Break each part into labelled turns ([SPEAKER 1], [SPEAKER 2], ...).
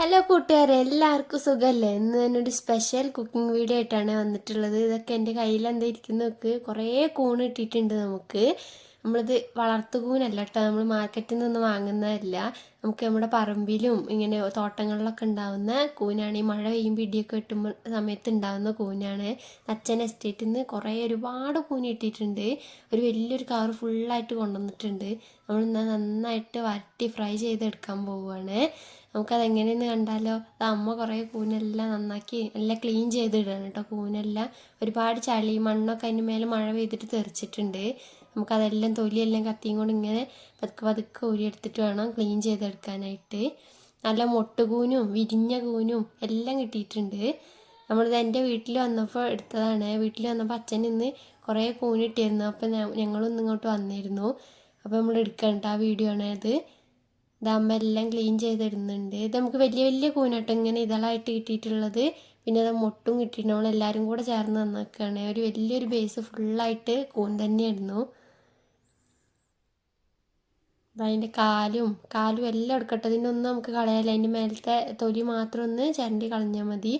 [SPEAKER 1] Hello കൂട്ടുകാരെ എല്ലാവർക്കും സുഖമല്ലേ ഇന്ന് ഞാനൊരു സ്പെഷ്യൽ കുക്കിംഗ് വീഡിയോ ആയിട്ടാണ് വന്നിട്ടുള്ളത്. ഇതൊക്കെ എന്റെ കയ്യിൽ എന്താ ഇരിക്കുന്ന. നോക്ക് കുറേ കൂണ് ഇട്ടിട്ടുണ്ട് നമുക്ക്. നമ്മളിത് വളർത്തു കൂനല്ല കേട്ടോ. നമ്മൾ മാർക്കറ്റിൽ നിന്നൊന്നും വാങ്ങുന്നതല്ല. നമുക്ക് നമ്മുടെ പറമ്പിലും ഇങ്ങനെ തോട്ടങ്ങളിലൊക്കെ ഉണ്ടാവുന്ന കൂനാണ്. ഈ മഴ പെയ്യുമ്പോൾ ഇടിയൊക്കെ കിട്ടുമ്പോൾ സമയത്ത് ഉണ്ടാവുന്ന കൂനാണ്. അച്ഛൻ എസ്റ്റേറ്റിൽ നിന്ന് കുറേ ഒരുപാട് കൂന ഇട്ടിട്ടുണ്ട്. ഒരു വലിയൊരു കവർ ഫുള്ളായിട്ട് കൊണ്ടുവന്നിട്ടുണ്ട്. നമ്മൾ നന്നായിട്ട് വരട്ടി ഫ്രൈ ചെയ്തെടുക്കാൻ പോവുകയാണ് നമുക്കത് എങ്ങനെയെന്ന് കണ്ടാലോ? അത് അമ്മ കുറേ കൂനെല്ലാം നന്നാക്കി എല്ലാം ക്ലീൻ ചെയ്തിടുകയാണ് കേട്ടോ. കൂനെല്ലാം ഒരുപാട് ചളി മണ്ണൊക്കെ അതിന്റെ മേലെ മഴ പെയ്തിട്ട് തെറിച്ചിട്ടുണ്ട്. നമുക്കതെല്ലാം തൊലിയെല്ലാം കത്തിയും കൊണ്ട് ഇങ്ങനെ പതുക്കെ പതുക്കെ ഊരിയെടുത്തിട്ട് വേണം ക്ലീൻ ചെയ്തെടുക്കാനായിട്ട്. നല്ല മൊട്ടുകൂനും വിരിഞ്ഞ കൂനും എല്ലാം കിട്ടിയിട്ടുണ്ട്. നമ്മളിത് എന്റെ വീട്ടിൽ വന്നപ്പോൾ എടുത്തതാണ്. വീട്ടിൽ വന്നപ്പോൾ അച്ഛൻ ഇന്ന് കുറേ കൂന് കിട്ടിയിരുന്നു അപ്പോൾ ഞങ്ങളൊന്നും ഇങ്ങോട്ട് വന്നിരുന്നു. അപ്പോൾ നമ്മൾ എടുക്കണ്ട ആ വീഡിയോ ആണ് അത് അമ്മ എല്ലാം ക്ലീൻ ചെയ്തിടുന്നുണ്ട്. ഇത് നമുക്ക് വലിയ വലിയ കൂനട്ടം ഇങ്ങനെ ഇതളായിട്ട് കിട്ടിയിട്ടുള്ളത്. പിന്നെ അത് മുട്ടും കിട്ടിയിട്ട് നമ്മൾ എല്ലാവരും കൂടെ ചേർന്ന് നന്നാക്കുകയാണ് ഒരു വലിയൊരു ബേസ് ഫുള്ളായിട്ട് കൂൻ തന്നെയായിരുന്നു. അതിന്റെ കാലും കാലും എല്ലാം എടുക്കട്ടെ. ഇതിനൊന്നും നമുക്ക് കളയാല്ല. അതിന്റെ മേലത്തെ തൊലി മാത്രം ഒന്ന് ചരണ്ടി കളഞ്ഞാൽ മതി.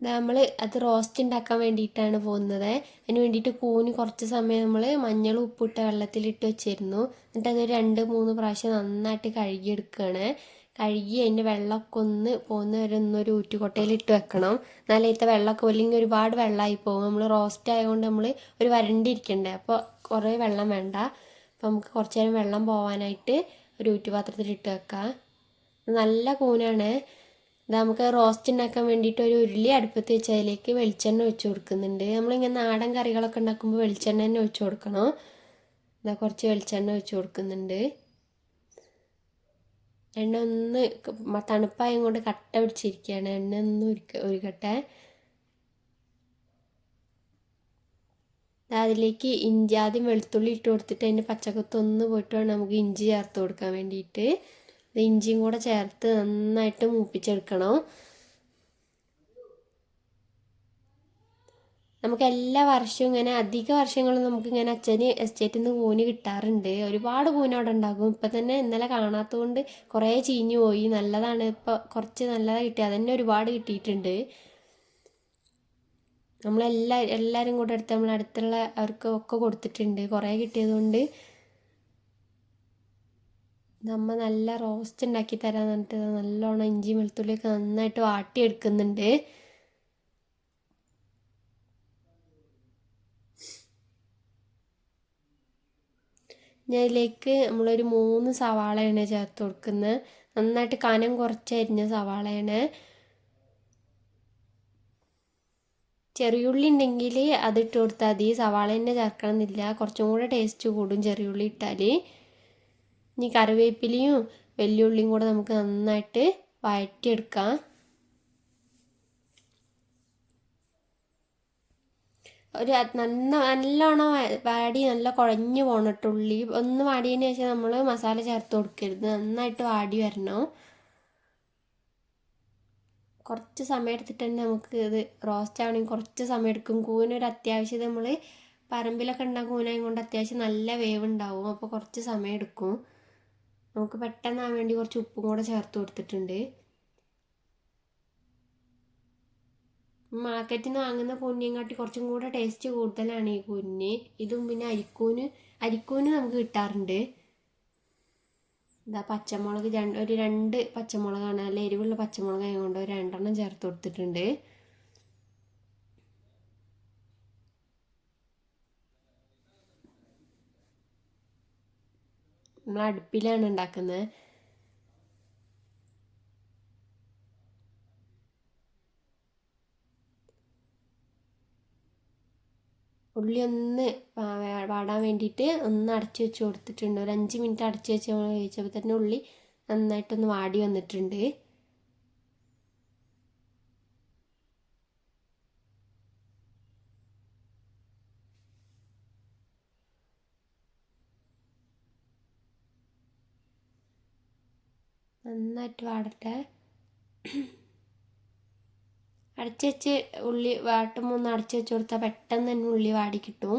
[SPEAKER 1] നമ്മൾ അത് റോസ്റ്റ് ഉണ്ടാക്കാൻ വേണ്ടിയിട്ടാണ് പോകുന്നത്. അതിന് വേണ്ടിയിട്ട് കൂന് കുറച്ച് സമയം നമ്മൾ മഞ്ഞൾ ഉപ്പിട്ട വെള്ളത്തിലിട്ട് വെച്ചിരുന്നു. എന്നിട്ട് അത് രണ്ട് മൂന്ന് പ്രാവശ്യം നന്നായിട്ട് കഴുകിയെടുക്കുകയാണ് കഴുകി അതിന്റെ വെള്ളമൊക്കെ ഒന്ന് പോകുന്ന വരെ ഒന്നൊരു ഊറ്റുകൊട്ടയിൽ ഇട്ട് വെക്കണം. എന്നാലത്തെ വെള്ളമൊക്കെ അല്ലെങ്കിൽ ഒരുപാട് വെള്ളമായി പോകും. നമ്മൾ റോസ്റ്റ് ആയതുകൊണ്ട് നമ്മൾ ഒരു വരണ്ടിരിക്കണ്ടേ അപ്പോൾ കുറേ വെള്ളം വേണ്ട. അപ്പോൾ നമുക്ക് കുറച്ച് നേരം വെള്ളം പോകാനായിട്ട് ഒരു ഊറ്റുപാത്രത്തിൽ ഇട്ട് വെക്കാം. നല്ല കൂനാണ്. നമുക്ക് റോസ്റ്റ് ഉണ്ടാക്കാൻ വേണ്ടിയിട്ട് ഒരു ഉരുളി അടുപ്പത്ത് വെച്ച് അതിലേക്ക് വെളിച്ചെണ്ണ ഒഴിച്ചു കൊടുക്കുന്നുണ്ട്. നമ്മളിങ്ങനെ നാടൻ കറികളൊക്കെ ഉണ്ടാക്കുമ്പോൾ വെളിച്ചെണ്ണ തന്നെ ഒഴിച്ചു കൊടുക്കണം. ഇതാ കുറച്ച് വെളിച്ചെണ്ണ ഒഴിച്ചു കൊടുക്കുന്നുണ്ട്. എണ്ണ ഒന്ന് തണുപ്പായും കൊണ്ട് കട്ട പിടിച്ചിരിക്കുകയാണ്. എണ്ണ ഒന്ന് ഉരുക്ക ഉരുക്കട്ടെ അതിലേക്ക് ഇഞ്ചി ആദ്യം വെളുത്തുള്ളി ഇട്ട് കൊടുത്തിട്ട് അതിന്റെ പച്ചക്കത്തൊന്ന് പോയിട്ട് വേണം നമുക്ക് ഇഞ്ചി ചേർത്ത് കൊടുക്കാൻ വേണ്ടിയിട്ട്. ഇഞ്ചിയും കൂടെ ചേർത്ത് നന്നായിട്ട് മൂപ്പിച്ചെടുക്കണം. നമുക്ക് എല്ലാ വർഷവും ഇങ്ങനെ അധിക വർഷങ്ങളും നമുക്ക് ഇങ്ങനെ അച്ഛന് എസ്റ്റേറ്റിൽ നിന്ന് കൂന് കിട്ടാറുണ്ട്. ഒരുപാട് കൂന് അവിടെ ഉണ്ടാകും. ഇപ്പം തന്നെ ഇന്നലെ കാണാത്തതുകൊണ്ട് കുറേ ചീഞ്ഞു പോയി. നല്ലതാണ്. ഇപ്പോൾ കുറച്ച് നല്ലതാണ് കിട്ടിയത് അതന്നെ ഒരുപാട് കിട്ടിയിട്ടുണ്ട്. നമ്മളെല്ലാ എല്ലാവരും കൂടെ അടുത്ത് നമ്മൾ അടുത്തുള്ള അവർക്ക് ഒക്കെ കൊടുത്തിട്ടുണ്ട്. കുറേ കിട്ടിയതുകൊണ്ട് നമ്മ നല്ല റോസ്റ്റ് ഉണ്ടാക്കി തരാൻ പറഞ്ഞിട്ട് നല്ലോണം ഇഞ്ചി വെളുത്തുള്ളിയൊക്കെ നന്നായിട്ട് വാട്ടിയെടുക്കുന്നുണ്ട്. ഞാൻ ഇതിലേക്ക് നമ്മളൊരു മൂന്ന് സവാളയാണ് ചേർത്ത് കൊടുക്കുന്നത്. നന്നായിട്ട് കനം കുറച്ചരിഞ്ഞ സവാളയാണ്. ചെറിയുള്ളി ഉണ്ടെങ്കിൽ അതിട്ട് കൊടുത്താൽ മതി. സവാള തന്നെ ചേർക്കണം എന്നില്ല കുറച്ചും കൂടെ ടേസ്റ്റ് കൂടും ചെറിയുള്ളി ഇട്ടാൽ ഇനി കറിവേപ്പിലയും വെല്ലുള്ളിയും കൂടെ നമുക്ക് നന്നായിട്ട് വഴറ്റിയെടുക്കാം ഒരു നന്ന നല്ലോണം വാടി നല്ല കുഴഞ്ഞു പോകണിട്ട് ഉള്ളി. ഒന്ന് വാടിയതിന് ശേഷം നമ്മൾ മസാല ചേർത്ത് കൊടുക്കരുത്. നന്നായിട്ട് വാടി വരണം. കുറച്ച് സമയം എടുത്തിട്ട് തന്നെ നമുക്ക് ഇത് റോസ്റ്റ് ആവണമെങ്കിൽ കുറച്ച് സമയം എടുക്കും. കൂനൊരു അത്യാവശ്യം നമ്മൾ പറമ്പിലൊക്കെ ഉണ്ടാകും കൂനായും കൊണ്ട് അത്യാവശ്യം നല്ല വേവ് ഉണ്ടാവും അപ്പോൾ കുറച്ച് സമയം എടുക്കും. നമുക്ക് പെട്ടെന്നാൻ വേണ്ടി കുറച്ച് ഉപ്പും കൂടെ ചേർത്ത് കൊടുത്തിട്ടുണ്ട്. മാർക്കറ്റിൽ നിന്ന് വാങ്ങുന്ന കുഞ്ഞിയും കാട്ടി കുറച്ചും കൂടെ ടേസ്റ്റ് കൂടുതലാണ് ഈ കുഞ്ഞ് ഇതും പിന്നെ അരിക്കൂന് അരിക്കൂന് നമുക്ക് കിട്ടാറുണ്ട്. ഇതാ പച്ചമുളക് രണ്ട് ഒരു രണ്ട് പച്ചമുളകാണ്. നല്ല എരിവുള്ള പച്ചമുളക് ആയതുകൊണ്ട് ഒരു രണ്ടെണ്ണം ചേർത്ത് കൊടുത്തിട്ടുണ്ട്. നമ്മൾ അടുപ്പിലാണ് ഉണ്ടാക്കുന്നത്. ഉള്ളി ഒന്ന് വാടാൻ വേണ്ടിയിട്ട് ഒന്ന് അടച്ചു വെച്ച് കൊടുത്തിട്ടുണ്ട്. ഒരു അഞ്ച് മിനിറ്റ് അടച്ചു വെച്ച് നമ്മൾ തന്നെ ഉള്ളി നന്നായിട്ടൊന്ന് വാടി വന്നിട്ടുണ്ട്. നന്നായിട്ട് വാടട്ടെ. അടച്ച് വെച്ച് ഉള്ളി വാട്ടുമ്പോൾ ഒന്ന് അടച്ച് വെച്ച് കൊടുത്താൽ പെട്ടെന്ന് തന്നെ ഉള്ളി വാടി കിട്ടും.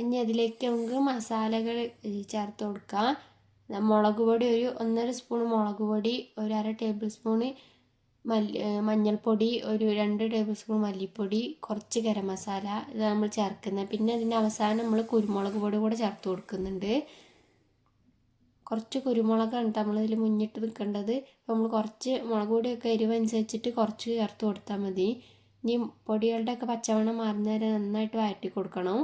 [SPEAKER 1] ഇനി അതിലേക്ക് നമുക്ക് മസാലകൾ ചേർത്ത് കൊടുക്കാം. മുളക് പൊടി ഒരു ഒന്നര സ്പൂൺ മുളക് പൊടി ഒരു അര ടേബിൾ സ്പൂൺ മല്ലി മഞ്ഞൾപ്പൊടി ഒരു രണ്ട് ടേബിൾ സ്പൂൺ മല്ലിപ്പൊടി കുറച്ച് ഗരം മസാല ഇത് നമ്മൾ ചേർക്കുന്നത്. പിന്നെ അതിന്റെ അവസാനം നമ്മൾ കുരുമുളക് പൊടി കൂടെ ചേർത്ത് കൊടുക്കുന്നുണ്ട്. കുറച്ച് കുരുമുളകാണ് നമ്മൾ ഇതിൽ മുന്നിട്ട് നിൽക്കേണ്ടത്. അപ്പോൾ നമ്മൾ കുറച്ച് മുളക് പൊടിയൊക്കെ എരിവ് അനുസരിച്ചിട്ട് കുറച്ച് ചേർത്ത് കൊടുത്താൽ മതി. ഇനി പൊടികളുടെയൊക്കെ പച്ചവണ്ണം മാറുന്നവരെ നന്നായിട്ട് വഴറ്റി കൊടുക്കണം.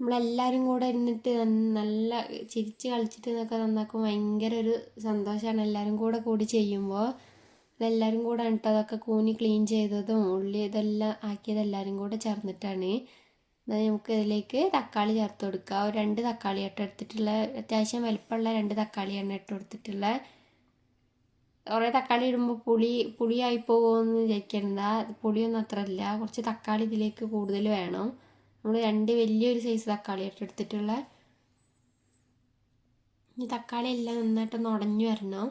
[SPEAKER 1] നമ്മളെല്ലാവരും കൂടെ ഇരുന്നിട്ട് നല്ല ചിരിച്ച് കളിച്ചിട്ട് ഇതൊക്കെ നന്നാക്കും ഭയങ്കര ഒരു സന്തോഷമാണ് എല്ലാവരും കൂടെ കൂടി ചെയ്യുമ്പോൾ എല്ലാവരും കൂടെ കേട്ടോ അതൊക്കെ കൂനി ക്ലീൻ ചെയ്തതും ഉള്ളി ഇതെല്ലാം ആക്കിയത് എല്ലാവരും കൂടെ ചേർന്നിട്ടാണ്. എന്നാൽ നമുക്ക് ഇതിലേക്ക് തക്കാളി ചേർത്ത് കൊടുക്കുക ഒരു രണ്ട് തക്കാളി ഇട്ട് എടുത്തിട്ടുള്ള അത്യാവശ്യം വലിപ്പമുള്ള രണ്ട് തക്കാളിയാണ് ഇട്ട് കൊടുത്തിട്ടുള്ള. കുറേ തക്കാളി ഇടുമ്പോൾ പുളി പുളിയായി പോകുമെന്ന് വിചാരിക്കണ്ട. പുളിയൊന്നും അത്ര ഇല്ല. കുറച്ച് തക്കാളി ഇതിലേക്ക് കൂടുതൽ വേണം. നമ്മൾ രണ്ട് വലിയൊരു സൈസ് തക്കാളി ആയിട്ട് എടുത്തിട്ടുള്ള ഈ തക്കാളി എല്ലാം നന്നായിട്ടൊന്ന് ഉടഞ്ഞു വരണം.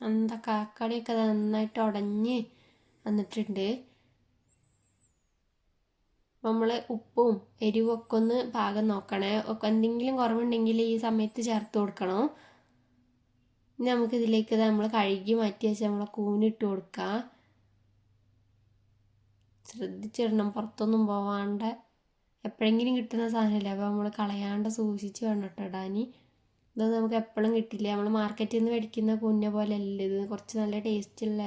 [SPEAKER 1] എന്താ തക്കാളിയൊക്കെ നന്നായിട്ട് ഉടഞ്ഞ് വന്നിട്ടുണ്ട്. നമ്മൾ ഉപ്പും എരിവൊക്കെ ഒന്ന് പാകം നോക്കണേ. ഒക്കെ എന്തെങ്കിലും കുറവുണ്ടെങ്കിൽ ഈ സമയത്ത് ചേർത്ത് കൊടുക്കണം. ഇനി നമുക്കിതിലേക്ക് നമ്മൾ കഴുകി മാറ്റി വെച്ച് നമ്മളെ കൂനിട്ട് കൊടുക്കുക ശ്രദ്ധിച്ചിടണം പുറത്തൊന്നും പോവാണ്ട്. എപ്പോഴെങ്കിലും കിട്ടുന്ന സാധനമല്ലേ അപ്പോൾ നമ്മൾ കളയാണ്ട് സൂക്ഷിച്ച് വേണം കേട്ടോ ഇടാൻ ഇതൊന്നും നമുക്ക് എപ്പോഴും കിട്ടില്ല. നമ്മൾ മാർക്കറ്റിൽ നിന്ന് മേടിക്കുന്ന കൂനിനെ പോലെ അല്ല ഇത്. കുറച്ച് നല്ല ടേസ്റ്റ് ടേസ്റ്റുള്ള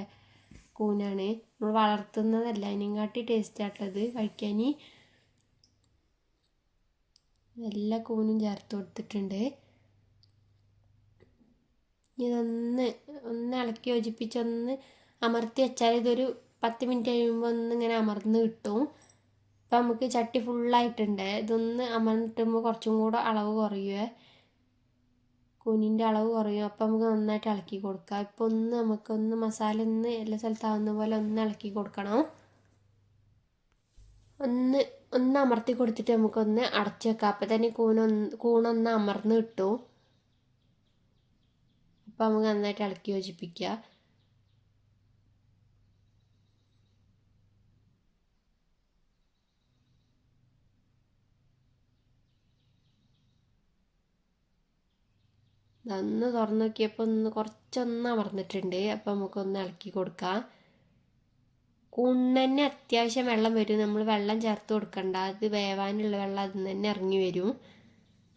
[SPEAKER 1] കൂനാണ് നമ്മൾ വളർത്തുന്നതല്ല. അതിനെങ്കാട്ടി ടേസ്റ്റ് ആട്ടത് കഴിക്കാൻ. എല്ലാ കൂനും ചേർത്ത് കൊടുത്തിട്ടുണ്ട്. ഇതൊന്ന് ഒന്ന് ഇളക്കി യോജിപ്പിച്ചൊന്ന് അമർത്തി വെച്ചാൽ ഇതൊരു പത്ത് മിനിറ്റ് കഴിയുമ്പോൾ ഒന്ന് ഇങ്ങനെ അമർന്ന് കിട്ടും. ഇപ്പം നമുക്ക് ചട്ടി ഫുള്ളായിട്ടുണ്ട് ഇതൊന്ന് അമർന്നിട്ടുമ്പോൾ കുറച്ചും കൂടെ അളവ് കുറയുമേ കൂനിന്റെ അളവ് കുറയും. അപ്പം നമുക്ക് നന്നായിട്ട് ഇളക്കി കൊടുക്കാം. ഇപ്പോൾ ഒന്ന് നമുക്കൊന്ന് മസാല ഒന്ന് എല്ലാ സ്ഥലത്താവുന്ന പോലെ ഒന്ന് ഇളക്കി കൊടുക്കണം. ഒന്ന് ഒന്ന് അമർത്തി കൊടുത്തിട്ട് നമുക്കൊന്ന് അടച്ചു വെക്കാം. അപ്പോൾ തന്നെ കൂണൊന്ന് കൂണൊന്ന് അമർന്ന് കിട്ടും. അപ്പം നമുക്ക് നന്നായിട്ട് ഇളക്കി യോജിപ്പിക്കുക ഒന്ന് തുറന്ന് നോക്കിയപ്പോൾ ഒന്ന് കുറച്ചൊന്ന് അമർന്നിട്ടുണ്ട്. അപ്പോൾ നമുക്കൊന്ന് ഇളക്കി കൊടുക്കാം. കുണ്ണന്നെ അത്യാവശ്യം വെള്ളം വരും. നമ്മൾ വെള്ളം ചേർത്ത് കൊടുക്കണ്ട. അത് വേവാനുള്ള വെള്ളം അതിൽ നിന്ന് തന്നെ ഇറങ്ങി വരും.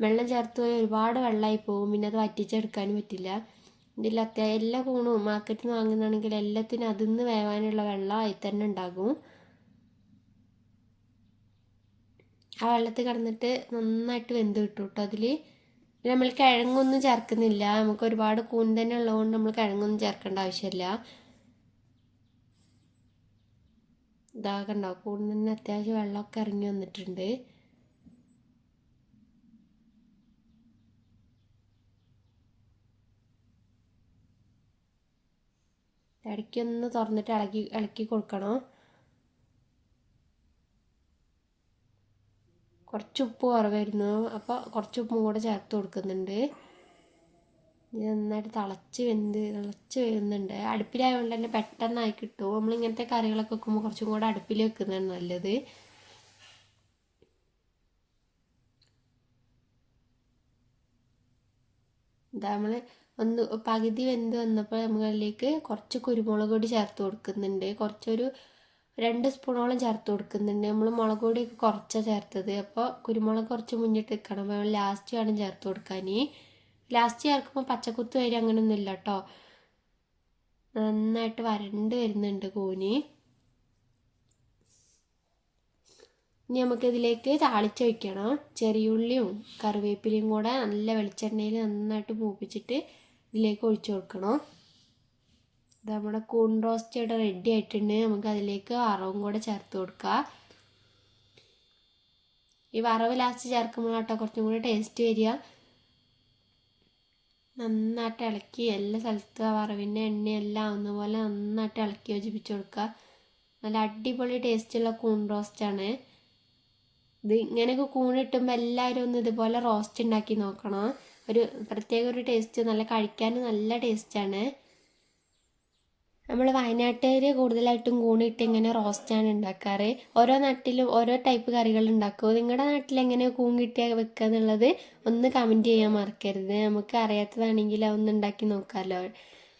[SPEAKER 1] വെള്ളം ചേർത്ത് പോയി ഒരുപാട് വെള്ളമായി പോകും. പിന്നെ അത് വറ്റിച്ചെടുക്കാനും പറ്റില്ല. ഇതിൽ അത്യാവശ്യം എല്ലാ കൂണും മാർക്കറ്റിൽ നിന്ന് വാങ്ങുന്നതാണെങ്കിൽ എല്ലാത്തിനും അതിൽ നിന്ന് വേവാനുള്ള വെള്ളം അതിൽ തന്നെ ഉണ്ടാകും. ആ വെള്ളത്തിൽ കിടന്നിട്ട് നന്നായിട്ട് വെന്ത് കിട്ടും കേട്ടോ അതിൽ നമ്മൾ കിഴങ്ങൊന്നും ചേർക്കുന്നില്ല. നമുക്ക് ഒരുപാട് കൂൺ തന്നെ ഉള്ളതുകൊണ്ട് നമ്മൾ കിഴങ്ങൊന്നും ചേർക്കേണ്ട ആവശ്യമില്ല. ഇതാ കണ്ടോ കൂൺ തന്നെ അത്യാവശ്യം വെള്ളമൊക്കെ ഇറങ്ങി വന്നിട്ടുണ്ട്. ഇടയ്ക്കൊന്ന് തുറന്നിട്ട് ഇളക്കി ഇളക്കി കൊടുക്കണം? കുറച്ച് ഉപ്പ് കുറവായിരുന്നു. അപ്പോൾ കുറച്ച് ഉപ്പും കൂടെ ചേർത്ത് കൊടുക്കുന്നുണ്ട്. ഇത് നന്നായിട്ട് തിളച്ച് വെന്ത് തിളച്ച് വരുന്നുണ്ട് അടുപ്പിലായതുകൊണ്ട് തന്നെ പെട്ടെന്നായി കിട്ടും. നമ്മൾ ഇങ്ങനത്തെ കറികളൊക്കെ വെക്കുമ്പോൾ കുറച്ചും കൂടെ അടുപ്പിൽ വെക്കുന്നതാണ് നല്ലത്. ഇതാ നമ്മൾ ഒന്ന് പകുതി വെന്ത് വന്നപ്പോൾ നമ്മളിലേക്ക് കുറച്ച് കുരുമുളക് പൊടി ചേർത്ത് കൊടുക്കുന്നുണ്ട്. കുറച്ചൊരു രണ്ട് സ്പൂണോളം ചേർത്ത് കൊടുക്കുന്നുണ്ട്. നമ്മൾ മുളക് പൊടിയൊക്കെ കുറച്ചാണ് ചേർത്തത്. അപ്പോൾ കുരുമുളക് കുറച്ച് മുന്നിട്ട് നിൽക്കണം ലാസ്റ്റ് വേണം ചേർത്ത് കൊടുക്കാൻ ലാസ്റ്റ് ചേർക്കുമ്പോൾ പച്ചക്കുത്ത് വരെ അങ്ങനെയൊന്നും ഇല്ല കേട്ടോ നന്നായിട്ട് വരണ്ട് വരുന്നുണ്ട് കൂനി. ഇനി നമുക്കിതിലേക്ക് താളിച്ച് വയ്ക്കണം ചെറിയുള്ളിയും കറിവേപ്പിലയും കൂടെ നല്ല വെളിച്ചെണ്ണയിൽ നന്നായിട്ട് മൂപ്പിച്ചിട്ട് ഇതിലേക്ക് ഒഴിച്ചു കൊടുക്കണം. നമ്മുടെ കൂൺ റോസ്റ്റ് ഇവിടെ റെഡി ആയിട്ടുണ്ട്. നമുക്ക് അതിലേക്ക് വറവും കൂടെ ചേർത്ത് കൊടുക്കുക ഈ വറവ് ലാസ്റ്റ് ചേർക്കുമ്പോഴാട്ടോ കുറച്ചും കൂടി ടേസ്റ്റ് വരിക. നന്നായിട്ട് ഇളക്കി എല്ലാ സ്ഥലത്തും ആ വറവിന്റെ എണ്ണയെല്ലാം ആവുന്ന പോലെ നന്നായിട്ട് ഇളക്കി യോജിപ്പിച്ച് കൊടുക്കുക. നല്ല അടിപൊളി ടേസ്റ്റുള്ള കൂൺ റോസ്റ്റാണ് ഇത് ഇങ്ങനെയൊക്കെ കൂൺ കിട്ടുമ്പോൾ എല്ലാവരും ഒന്ന് ഇതുപോലെ റോസ്റ്റ് ഉണ്ടാക്കി നോക്കണം. ഒരു പ്രത്യേക ഒരു ടേസ്റ്റ് നല്ല കഴിക്കാൻ നല്ല ടേസ്റ്റാണ് നമ്മൾ വയനാട്ടുകാർ കൂടുതലായിട്ടും കൂണിട്ട് ഇങ്ങനെ റോസ്റ്റാണ് ഉണ്ടാക്കാറ് ഓരോ നാട്ടിലും ഓരോ ടൈപ്പ് കറികൾ ഉണ്ടാക്കും നിങ്ങളുടെ നാട്ടിൽ എങ്ങനെ കൂൺ കിട്ടിയ വെക്കുക എന്നുള്ളത് ഒന്ന് കമന്റ് ചെയ്യാൻ മറക്കരുത്. നമുക്ക് അറിയാത്തതാണെങ്കിൽ അതൊന്ന് ഉണ്ടാക്കി നോക്കാമല്ലോ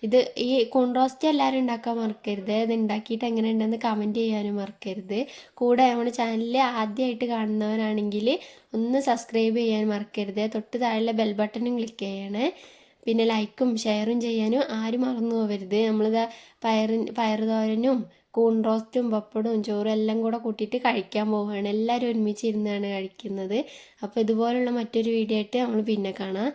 [SPEAKER 1] ഇത് ഈ കൂൺ റോസ്റ്റ് എല്ലാവരും ഉണ്ടാക്കാൻ മറക്കരുത്. ഇത് ഉണ്ടാക്കിയിട്ട് എങ്ങനെ ഉണ്ടെന്ന് കമന്റ് ചെയ്യാനും മറക്കരുത്. കൂടെ നമ്മുടെ ചാനലിൽ ആദ്യമായിട്ട് കാണുന്നവരാണെങ്കിൽ ഒന്ന് സബ്സ്ക്രൈബ് ചെയ്യാൻ മറക്കരുത്. തൊട്ട് താഴെ ബെൽ ബട്ടണും ക്ലിക്ക് ചെയ്യണേ. പിന്നെ ലൈക്കും ഷെയറും ചെയ്യാനും ആരും മറന്നു പോകരുത് നമ്മളിതാ പയറി പയർ തോരനും കൂൺ റോസ്റ്റും പപ്പടവും ചോറും എല്ലാം കൂടെ കൂട്ടിയിട്ട് കഴിക്കാൻ പോവുകയാണ്. എല്ലാവരും ഒരുമിച്ച് ഇരുന്നാണ് കഴിക്കുന്നത്. അപ്പോൾ ഇതുപോലുള്ള മറ്റൊരു വീഡിയോ ആയിട്ട് നമ്മൾ പിന്നെ കാണാം.